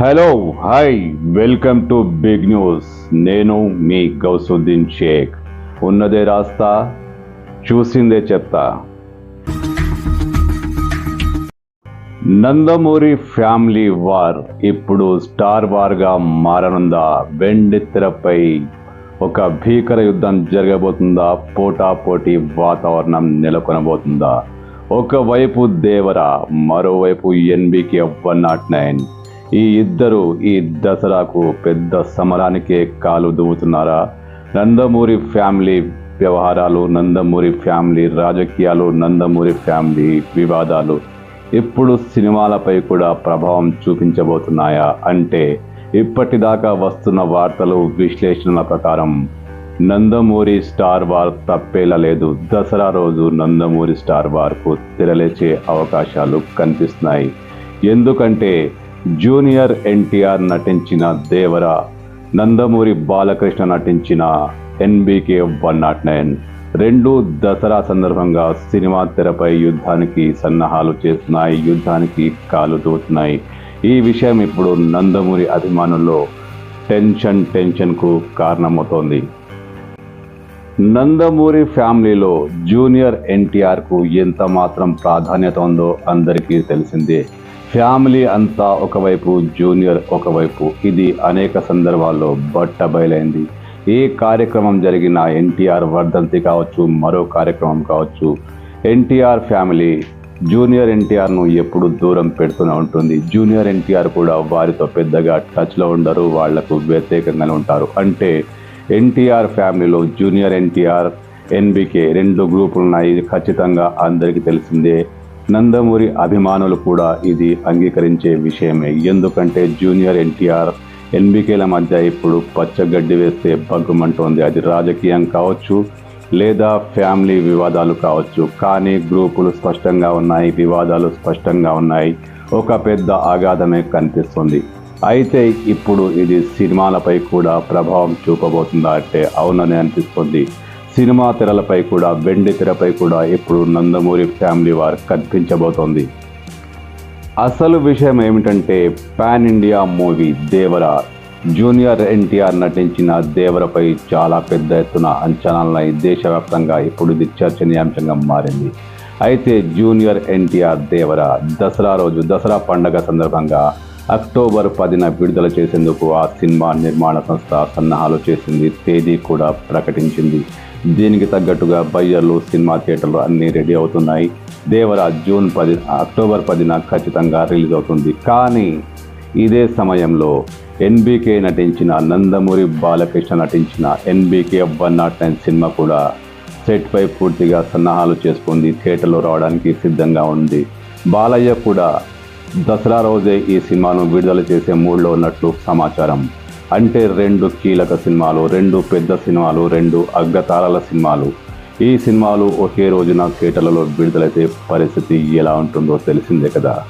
Hello hi welcome to big news నేను మీ గౌసుద్దీన్ షేక్. ఉన్నదే రాస్తా చూసిందే చెప్తా. నందమూరి ఫ్యామిలీ వార్ ఇప్పుడు స్టార్ వార్గా మారనుందా? వెండితెరపై ఒక భీకర యుద్ధం జరగబోతుందా? పోటాపోటీ వాతావరణం నెలకొనబోతుందా? ఒకవైపు దేవర మరోవైపు ఎన్బికే వన్ నాట్ నైన్. ఈ ఇద్దరు ఈ దసరాకు పెద్ద సమరానికే కాలు దువ్వుతున్నారా నందమూరి ఫ్యామిలీ వ్యవహారాలు నందమూరి ఫ్యామిలీ రాజకీయాలు నందమూరి ఫ్యామిలీ వివాదాలు ఇప్పుడు సినిమాలపై కూడా ప్రభావం చూపించబోతున్నాయా అంటే ఇప్పటిదాకా వస్తున్న వార్తలు విశ్లేషణల ప్రకారం నందమూరి స్టార్ వార్ తప్పేలా లేదు. దసరా రోజు నందమూరి స్టార్ వార్కు తెరలేచే అవకాశాలు కనిపిస్తున్నాయి. ఎందుకంటే జూనియర్ ఎన్టీఆర్ నటించిన దేవర నందమూరి బాలకృష్ణ నటించిన ఎన్బికే వన్ నాట్ నైన్. రెండు దసరా సందర్భంగా సినిమా తెరపై యుద్ధానికి సన్నాహాలు చేస్తున్నాయి యుద్ధానికి కాలు దూతున్నాయి. ఈ విషయం ఇప్పుడు నందమూరి అభిమానుల్లో టెన్షన్ టెన్షన్కు కారణమవుతోంది. నందమూరి ఫ్యామిలీలో జూనియర్ ఎన్టీఆర్కు ఎంత మాత్రం ప్రాధాన్యత ఉందో అందరికీ తెలిసిందే. ఫ్యామిలీ అంతా ఒకవైపు జూనియర్ ఒకవైపు. ఇది అనేక సందర్భాల్లో బట్టబయలైంది ఏ కార్యక్రమం జరిగినా ఎన్టీఆర్ వర్ధంతి కావచ్చు మరో కార్యక్రమం కావచ్చు ఎన్టీఆర్ ఫ్యామిలీ జూనియర్ ఎన్టీఆర్ను ఎప్పుడు దూరం పెడుతూనే ఉంటుంది. జూనియర్ ఎన్టీఆర్ కూడా వారితో పెద్దగా టచ్లో ఉండరు వాళ్ళకు వ్యతిరేకంగానే ఉంటారు. అంటే ఎన్టీఆర్ ఫ్యామిలీలో జూనియర్ ఎన్టీఆర్ ఎన్బికే రెండు గ్రూపులు ఉన్నాయి ఇది ఖచ్చితంగా అందరికీ తెలిసిందే నందమూరి అభిమానులు కూడా ఇది అంగీకరించే విషయమే. ఎందుకంటే జూనియర్ ఎన్టీఆర్ ఎన్బికేల మధ్య ఇప్పుడు పచ్చగడ్డి వేస్తే బగ్గుమంటోంది అది రాజకీయం కావచ్చు లేదా ఫ్యామిలీ వివాదాలు కావచ్చు. కానీ గ్రూపులు స్పష్టంగా ఉన్నాయి వివాదాలు స్పష్టంగా ఉన్నాయి. ఒక పెద్ద ఆఘాతమే కనిపిస్తుంది. అయితే ఇప్పుడు ఇది సినిమాలపై కూడా ప్రభావం చూపబోతుందా అంటే అవునని అనిపిస్తుంది. సినిమా తెరలపై కూడా వెండి తెరపై కూడా ఇప్పుడు నందమూరి ఫ్యామిలీ వారు కనిపించబోతోంది. అసలు విషయం ఏమిటంటే pan India movie Devara. Junior NTR నటించిన దేవరపై చాలా పెద్ద ఎత్తున అంచనాలున్నాయి దేశవ్యాప్తంగా ఇప్పుడు ఇది చర్చనీయాంశంగా మారింది. అయితే జూనియర్ ఎన్టీఆర్ దేవర దసరా రోజు దసరా పండగ సందర్భంగా అక్టోబర్ పదిన విడుదల చేసేందుకు ఆ సినిమా నిర్మాణ సంస్థ సన్నాహాలు చేసింది తేదీ కూడా ప్రకటించింది. దీనికి తగ్గట్టుగా బయ్యర్లు సినిమా థియేటర్లు అన్నీ రెడీ అవుతున్నాయి. దేవర జూన్ పది అక్టోబర్ పదిన ఖచ్చితంగా రిలీజ్ అవుతుంది. కానీ ఇదే సమయంలో ఎన్బీకే నటించిన నందమూరి బాలకృష్ణ నటించిన ఎన్బీకే వన్ నాట్ నైన్ సినిమా కూడా సెట్పై పూర్తిగా సన్నాహాలు చేసుకుంది థియేటర్లో రావడానికి సిద్ధంగా ఉంది. బాలయ్య కూడా దసరా రోజే ఈ సినిమాను విడుదల చేసే మూడ్లో ఉన్నట్లు సమాచారం. అంటే రెండు కీలక సినిమాలు రెండు పెద్ద సినిమాలు రెండు అగ్గతారాల సినిమాలు. ఈ సినిమాలు ఒకే రోజున థియేటర్లలో విడుదలైతే పరిస్థితి ఎలా ఉంటుందో తెలిసిందే కదా.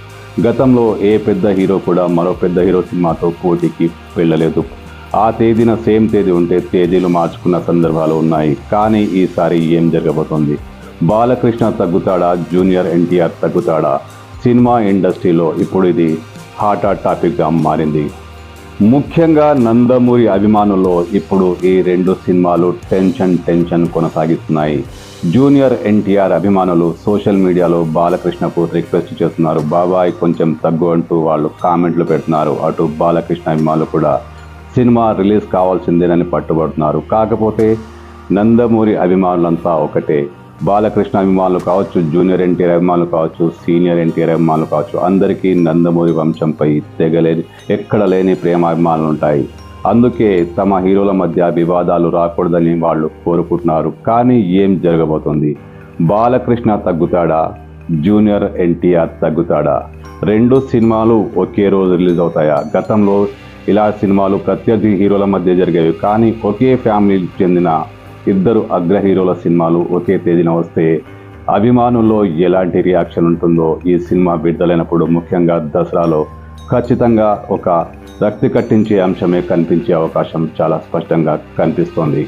గతంలో ఏ పెద్ద హీరో కూడా మరో పెద్ద హీరో సినిమాతో పోటీకి వెళ్ళలేదు. ఆ తేదీన సేమ్ తేదీ ఉంటే తేదీలు మార్చుకున్న సందర్భాలు ఉన్నాయి. కానీ ఈసారి ఏం జరగబోతోంది? బాలకృష్ణ తగ్గుతాడా? జూనియర్ ఎన్టీఆర్ తగ్గుతాడా? సినిమా ఇండస్ట్రీలో ఇప్పుడు ఇది హాట్ హాట్ టాపిక్గా మారింది. ముఖ్యంగా నందమూరి అభిమానుల్లో ఇప్పుడు ఈ రెండు సినిమాలు టెన్షన్ టెన్షన్ కొనసాగిస్తున్నాయి. జూనియర్ ఎన్టీఆర్ అభిమానులు సోషల్ మీడియాలో బాలకృష్ణకు రిక్వెస్ట్ చేస్తున్నారు. బాబాయ్ కొంచెం తగ్గు అంటూ వాళ్ళు కామెంట్లు పెడుతున్నారు. అటు బాలకృష్ణ అభిమానులు కూడా సినిమా రిలీజ్ కావాల్సిందేనని పట్టుబడుతున్నారు. కాకపోతే నందమూరి అభిమానులంతా ఒకటే. బాలకృష్ణ అభిమానులు కావచ్చు జూనియర్ ఎన్టీఆర్ అభిమానులు కావచ్చు సీనియర్ ఎన్టీఆర్ అభిమానులు కావచ్చు అందరికీ నందమూరి వంశంపై తెగలేని ఎక్కడ లేని ప్రేమ అభిమానులు ఉంటాయి. అందుకే తమ హీరోల మధ్య వివాదాలు రాకూడదని వాళ్ళు కోరుకుంటున్నారు. కానీ ఏం జరగబోతుంది? బాలకృష్ణ తగ్గుతాడా? జూనియర్ ఎన్టీఆర్ తగ్గుతాడా? రెండు సినిమాలు ఒకే రోజు రిలీజ్ అవుతాయా? గతంలో ఇలా సినిమాలు ప్రత్యర్థి హీరోల మధ్య జరిగేవి. కానీ ఒకే ఫ్యామిలీకి చెందిన ఇద్దరు అగ్ర హీరోల సినిమాలు ఒకే తేదీన వస్తే అభిమానుల్లో ఎలాంటి రియాక్షన్ ఉంటుందో ఈ సినిమా విడుదలైనప్పుడు ముఖ్యంగా దసరాలో ఖచ్చితంగా ఒక రక్తి కట్టించే అంశమే కనిపించే అవకాశం చాలా స్పష్టంగా కనిపిస్తోంది.